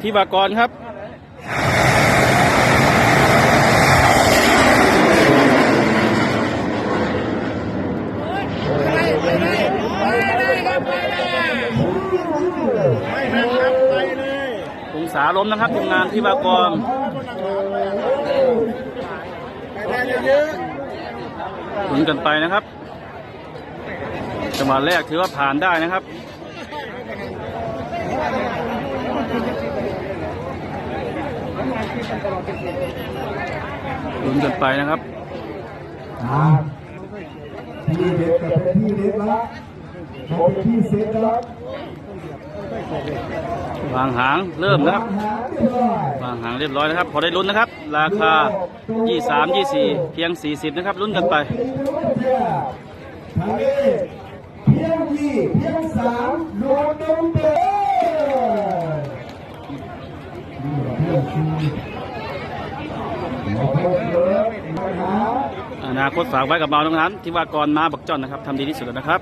ที่บากรครับองศาล้มนะครับทีมงานที่บากรลุ้นกันไปนะครับจังหวะแรกถือว่าผ่านได้นะครับ ลุ้นกันไปนะครับอ่าที่เด็ดกับเป็นที่เด็ดละพอเป็นที่เสร็จแล้ววางหางเริ่มนะครับหาเรียบร้อยวางหางเรียบร้อยนะครับ พอได้ลุ้นนะครับ ราคา 23 24 เพียง 40 นะครับลุ้นกันไปทางนี้เพียงยี่เพียงสามโดนดงเด้นี่เพียงสี่เอนาคตฝากไว้กับเบาทั้งนั้นที่ว่าก่อนมาบักจอนนะครับทำดีที่สุดแล้วนะครับ